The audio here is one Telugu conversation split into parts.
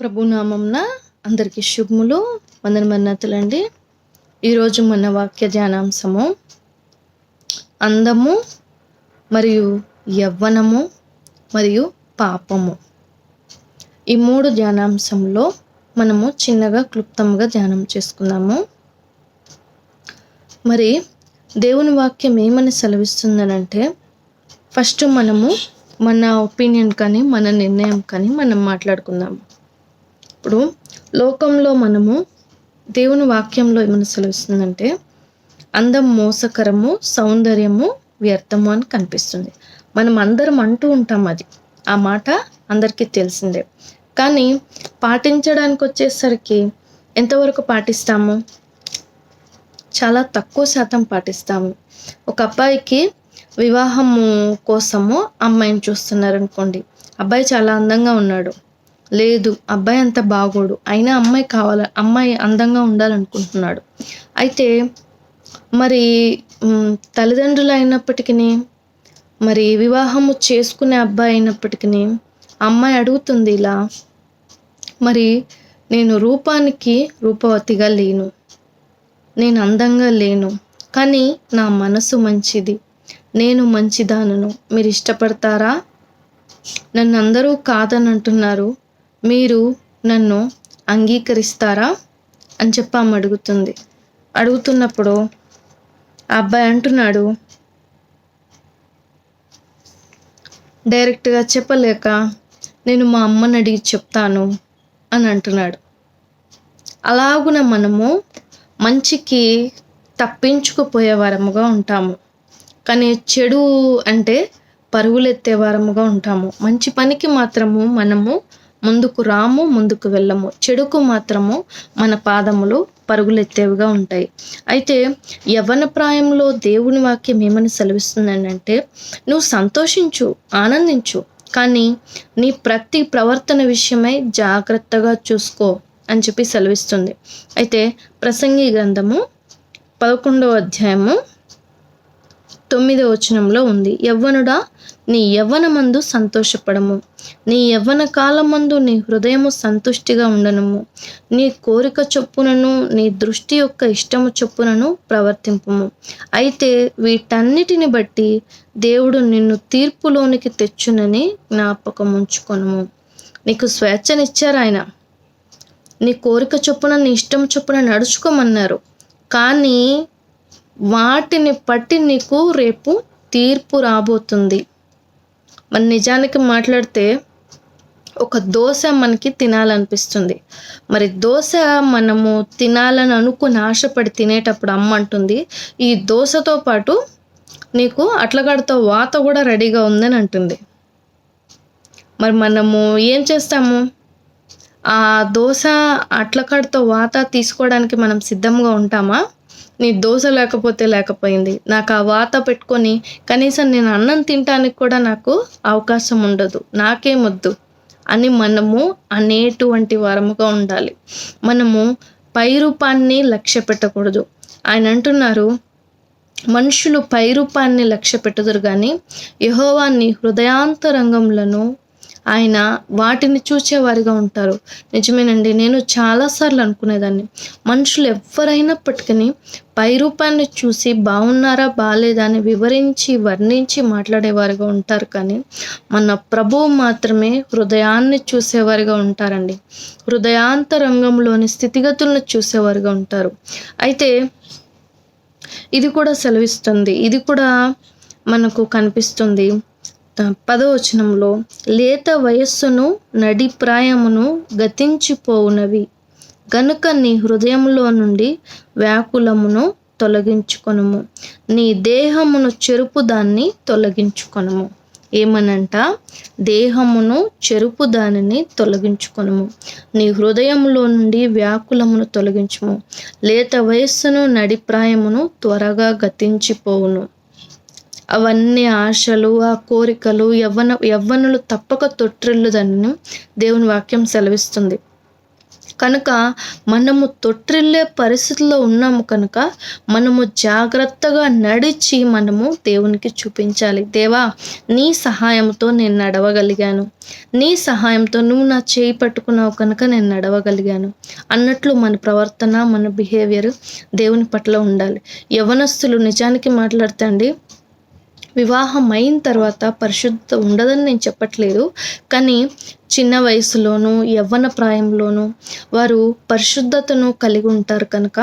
ప్రభునామంన అందరికీ శుభములు వందన మన్నతులండి ఈరోజు మన వాక్య ధ్యానాంశము అందము మరియు యవ్వనము మరియు పాపము. ఈ మూడు ధ్యానాంశంలో మనము చిన్నగా క్లుప్తంగా ధ్యానం చేసుకుందాము. మరి దేవుని వాక్యం ఏమని సెలవిస్తుందనంటే ఫస్ట్ మనము మన ఒపీనియన్ కానీ మన నిర్ణయం కానీ మనం మాట్లాడుకుందాము. ఇప్పుడు లోకంలో మనము దేవుని వాక్యంలో ఏమైనా సెలవిస్తుందంటే అందం మోసకరము సౌందర్యము వ్యర్థము అని కనిపిస్తుంది. మనం అందరం అంటూ ఉంటాం అది. ఆ మాట అందరికీ తెలిసిందే. కానీ పాటించడానికి వచ్చేసరికి ఎంతవరకు పాటిస్తాము? చాలా తక్కువ శాతం పాటిస్తాము. ఒక అబ్బాయికి వివాహము కోసము అమ్మాయిని చూస్తున్నారు అనుకోండి అబ్బాయి చాలా అందంగా ఉన్నాడు. లేదు అబ్బాయి అంత బాగోడు. అయినా అమ్మాయి కావాలి అమ్మాయి అందంగా ఉండాలనుకుంటున్నాడు. అయితే మరి తల్లిదండ్రులు అయినప్పటికీ మరి వివాహము చేసుకునే అబ్బాయి అయినప్పటికీ అమ్మాయి అడుగుతుంది ఇలా మరి నేను రూపానికి రూపవతిగా లేను. నేను అందంగా లేను. కానీ నా మనసు మంచిది. నేను మంచిదానను. మీరు ఇష్టపడతారా? నన్ను అందరూ కాదని అంటున్నారు మీరు నన్ను అంగీకరిస్తారా? అని చెప్పి ఆమె అడుగుతుంది. అడుగుతున్నప్పుడు ఆ అబ్బాయి అంటున్నాడు డైరెక్ట్గా చెప్పలేక నేను మా అమ్మని అడిగి చెప్తాను అని అంటున్నాడు. అలాగున మనము మంచికి తప్పించుకుపోయే వారముగా ఉంటాము. కానీ చెడు అంటే పరుగులెత్తే వారముగా ఉంటాము. మంచి పనికి మాత్రము మనము ముందుకు రాము ముందుకు వెళ్ళము. చెడుకు మాత్రము మన పాదములు పరుగులెత్తేవిగా ఉంటాయి. అయితే యవ్వన ప్రాయంలో దేవుని వాక్యం ఏమని సెలవిస్తుందంటే నువ్వు సంతోషించు ఆనందించు కానీ నీ ప్రతి ప్రవర్తన విషయమై జాగ్రత్తగా చూసుకో అని చెప్పి సెలవిస్తుంది. అయితే ప్రసంగి గ్రంథము పదకొండవ అధ్యాయము తొమ్మిదవ వచనంలో ఉంది. యవ్వనుడా నీ యవ్వనమందు సంతోషపడము. నీ యవ్వన కాలమందు నీ హృదయము సంతుష్టిగా ఉండనము. నీ కోరిక చొప్పునను నీ దృష్టి యొక్క ఇష్టము చొప్పునను ప్రవర్తింపము. అయితే వీటన్నిటిని బట్టి దేవుడు నిన్ను తీర్పులోనికి తెచ్చునని జ్ఞాపకం ఉంచుకొనుము నీకు స్వేచ్ఛనిచ్చారు ఆయన. నీ కోరిక చొప్పున నీ ఇష్టం చొప్పున నడుచుకోమన్నారు. కానీ వాటిని పట్టి నీకు రేపు తీర్పు రాబోతుంది. మన నిజానికి మాట్లాడితే ఒక దోశ మనకి తినాలనిపిస్తుంది. మరి దోశ మనము తినాలని అనుకుని ఆశపడి తినేటప్పుడు అమ్మ అంటుంది ఈ దోశతో పాటు నీకు అట్లగడతో వాత కూడా రెడీగా ఉందని అంటుంది. మరి మనము ఏం చేస్తాము? ఆ దోశ అట్లకాడతో వాత తీసుకోవడానికి మనం సిద్ధంగా ఉంటామా? నీ దోశ లేకపోతే లేకపోయింది. నాకు ఆ వాత పెట్టుకొని కనీసం నేను అన్నం తినటానికి కూడా నాకు అవకాశం ఉండదు. నాకేమొద్దు అని మనము అనేటువంటి వారముగా ఉండాలి. మనము పై రూపాన్ని లక్ష్య పెట్టకూడదు. ఆయన అంటున్నారు మనుషులు పై రూపాన్ని లక్ష్య పెట్టుదురు కానీ యహోవాన్ని హృదయాంతరంగంలను ఆయన వాటిని చూచేవారిగా ఉంటారు. నిజమేనండి నేను చాలాసార్లు అనుకునేదాన్ని. మనుషులు ఎవరైనప్పటికీ పై రూపాన్ని చూసి బాగున్నారా బాగాలేదా అని వివరించి వర్ణించి మాట్లాడేవారుగా ఉంటారు కానీ మన ప్రభువు మాత్రమే హృదయాన్ని చూసేవారుగా ఉంటారండి. హృదయాంతరంగంలోని స్థితిగతులను చూసేవారుగా ఉంటారు. అయితే ఇది కూడా సెలవిస్తుంది. ఇది కూడా మనకు కనిపిస్తుంది. పదవచనంలో లేత వయస్సును నడిప్రాయమును గతించిపోవునవి. గనుక నీ హృదయంలో నుండి వ్యాకులమును తొలగించుకొనుము. నీ దేహమును చెరుపు దాన్ని తొలగించుకొనుము. ఏమనంట? దేహమును చెరుపు దానిని తొలగించుకొనుము. నీ హృదయంలో నుండి వ్యాకులమును తొలగించుము. లేత వయస్సును నడిప్రాయమును త్వరగా గతించిపోవును. అవన్నీ ఆశలు ఆ కోరికలు యవ్వన యవ్వనులు తప్పక తొట్టిల్లుదని దేవుని వాక్యం సెలవిస్తుంది. కనుక మనము తొట్టిల్లే పరిస్థితిలో ఉన్నాము కనుక మనము జాగ్రత్తగా నడిచి మనము దేవునికి చూపించాలి. దేవా నీ సహాయంతో నేను నడవగలిగాను. నీ సహాయంతో నువ్వు నా చేయి పట్టుకున్నావు కనుక నేను నడవగలిగాను. అన్నట్లు మన ప్రవర్తన మన బిహేవియర్ దేవుని పట్ల ఉండాలి. యవనస్తులు నిజానికి మాట్లాడితే అండి వివాహం అయిన తర్వాత పరిశుద్ధ ఉండదని నేను చెప్పట్లేదు. కానీ చిన్న వయసులోనూ యవ్వన ప్రాయంలోనూ వారు పరిశుద్ధతను కలిగి ఉంటారు కనుక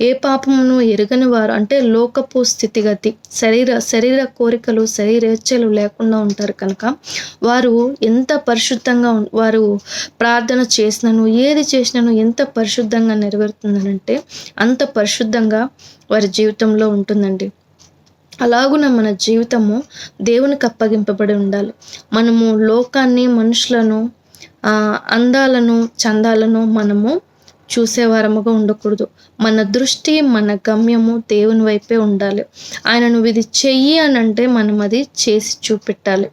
ఏ పాపమును ఎరగని వారు అంటే లోకపు స్థితిగతి శరీర శరీర కోరికలు శరీరేచ్ఛలు లేకుండా ఉంటారు కనుక వారు ఎంత పరిశుద్ధంగా వారు ప్రార్థన చేసినను ఏది చేసినను ఎంత పరిశుద్ధంగా నెరవేరుతుందనంటే అంత పరిశుద్ధంగా వారి జీవితంలో ఉంటుందండి. అలాగున మన జీవితము దేవునికి అప్పగింపబడి ఉండాలి. మనము లోకాన్ని మనుషులను అందాలను చందాలను మనము చూసేవారముగా ఉండకూడదు. మన దృష్టి మన గమ్యము దేవుని వైపే ఉండాలి. ఆయన నువ్వు ఇది చెయ్యి అని అంటే మనం అది చేసి చూపెట్టాలి.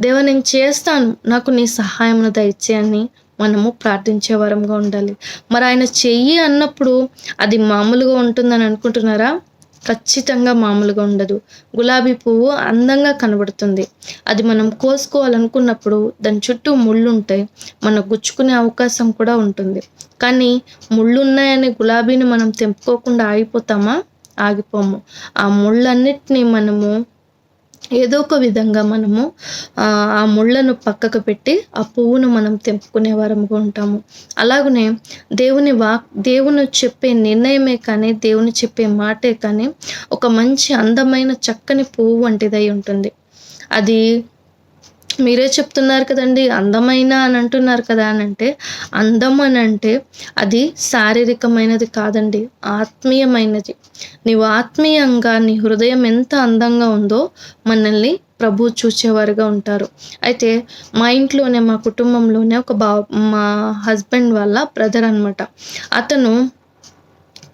దేవ నేను చేస్తాను. నాకు నీ సహాయమును దయచేయని మనము ప్రార్థించే వారంగా ఉండాలి. మరి ఆయన చెయ్యి అన్నప్పుడు అది మామూలుగా ఉంటుందని అనుకుంటున్నారా? ఖచ్చితంగా మామూలుగా ఉండదు. గులాబీ పువ్వు అందంగా కనబడుతుంది. అది మనం కోసుకోవాలనుకున్నప్పుడు దాని చుట్టూ ముళ్ళు ఉంటాయి మనం గుచ్చుకునే అవకాశం కూడా ఉంటుంది. కానీ ముళ్ళున్నాయనే గులాబీని మనం తెంపుకోకుండా ఆగిపోతామా? ఆగిపోము. ఆ ముళ్ళన్నిటినీ మనము ఏదో ఒక విధంగా మనము ఆ ముళ్ళను పక్కకు పెట్టి ఆ పువ్వును మనం తెంపుకునే వారముగా ఉంటాము. అలాగనే దేవుని వాక్ దేవుని చెప్పే నిర్ణయమే కానీ దేవుని చెప్పే మాటే కానీ ఒక మంచి అందమైన చక్కని పువ్వు వంటిదై ఉంటుంది. అది మీరే చెప్తున్నారు కదండి అందమైన అని అంటున్నారు కదా అని అంటే అందం అని అంటే అది శారీరకమైనది కాదండి ఆత్మీయమైనది. నీవు ఆత్మీయంగా నీ హృదయం ఎంత అందంగా ఉందో మనల్ని ప్రభు చూచేవారుగా ఉంటారు. అయితే మా ఇంట్లోనే మా కుటుంబంలోనే ఒక బా మా హస్బెండ్ వాళ్ళ బ్రదర్ అనమాట అతను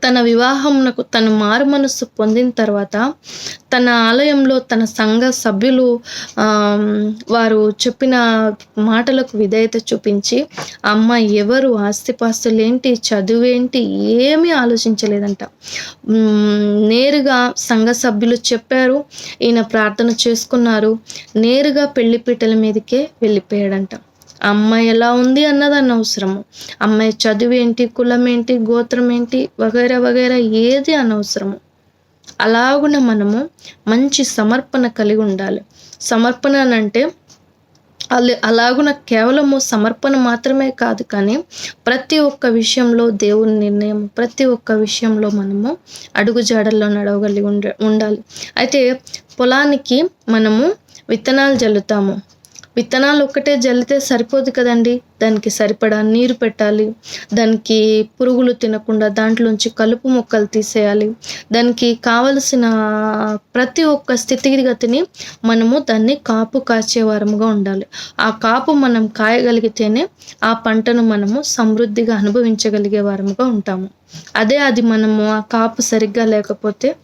తన వివాహమునకు తన మారు మనస్సు పొందిన తర్వాత తన ఆలయంలో తన సంఘ సభ్యులు వారు చెప్పిన మాటలకు విధేయత చూపించి అమ్మ ఎవరు ఆస్తిపాస్తులు ఏంటి చదువేంటి ఏమీ ఆలోచించలేదంట. నేరుగా సంఘ సభ్యులు చెప్పారు ఈయన ప్రార్థన చేసుకున్నారు నేరుగా పెళ్ళిపీటల మీదకే వెళ్ళిపోయాడంట. అమ్మాయి ఎలా ఉంది అన్నది అనవసరము అమ్మాయి చదువు ఏంటి కులం ఏంటి గోత్రం ఏంటి వగైరా వగైరా ఏది అనవసరము. అలాగున మనము మంచి సమర్పణ కలిగి ఉండాలి. సమర్పణ అని అంటే అలా అలాగున కేవలము సమర్పణ మాత్రమే కాదు కానీ ప్రతి ఒక్క విషయంలో దేవుని నిర్ణయం ప్రతి ఒక్క విషయంలో మనము అడుగుజాడల్లో నడవగలిగి ఉండ ఉండాలి. అయితే పొలానికి మనము విత్తనాలు జల్లుతాము. విత్తనాలు ఒక్కటే జల్లితే సరిపోదు కదండి. దానికి సరిపడా నీరు పెట్టాలి. దానికి పురుగులు తినకుండా దాంట్లోంచి కలుపు మొక్కలు తీసేయాలి. దానికి కావలసిన ప్రతి ఒక్క స్థితిగతిని మనము దాన్ని కాపు కాచే వారముగా ఉండాలి. ఆ కాపు మనం కాయగలిగితేనే ఆ పంటను మనము సమృద్ధిగా అనుభవించగలిగే వారముగా ఉంటాము. అదే అది మనము ఆ కాపు సరిగ్గా లేకపోతే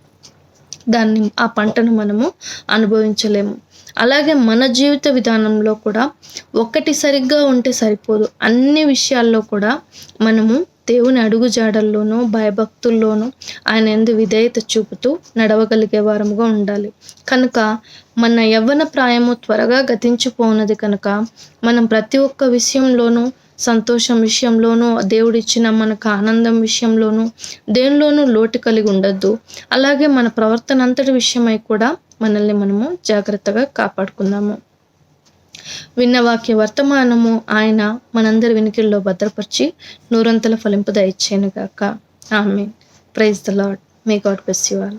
దాన్ని ఆ పంటను మనము అనుభవించలేము. అలాగే మన జీవిత విధానంలో కూడా ఒకటి సరిగ్గా ఉంటే సరిపోదు. అన్ని విషయాల్లో కూడా మనము దేవుని అడుగుజాడల్లోనూ భయభక్తుల్లోనూ ఆయన ఎందు విధేయత చూపుతూ నడవగలిగే వారముగా ఉండాలి. కనుక మన యవ్వన ప్రాయము త్వరగా గతించిపోనది కనుక మనం ప్రతి ఒక్క విషయంలోనూ సంతోషం విషయంలోనూ దేవుడిచ్చిన మనకు ఆనందం విషయంలోనూ దేనిలోనూ లోటు కలిగి ఉండొద్దు. అలాగే మన ప్రవర్తన అంతటి విషయమై కూడా మనల్ని మనము జాగ్రత్తగా కాపాడుకుందాము. విన్న వాక్య వర్తమానము ఆయన మనందరి వినికిల్లో భద్రపరిచి నూరంతల ఫలింపు దయచేయను గాక amen praise the Lord may God bless you all.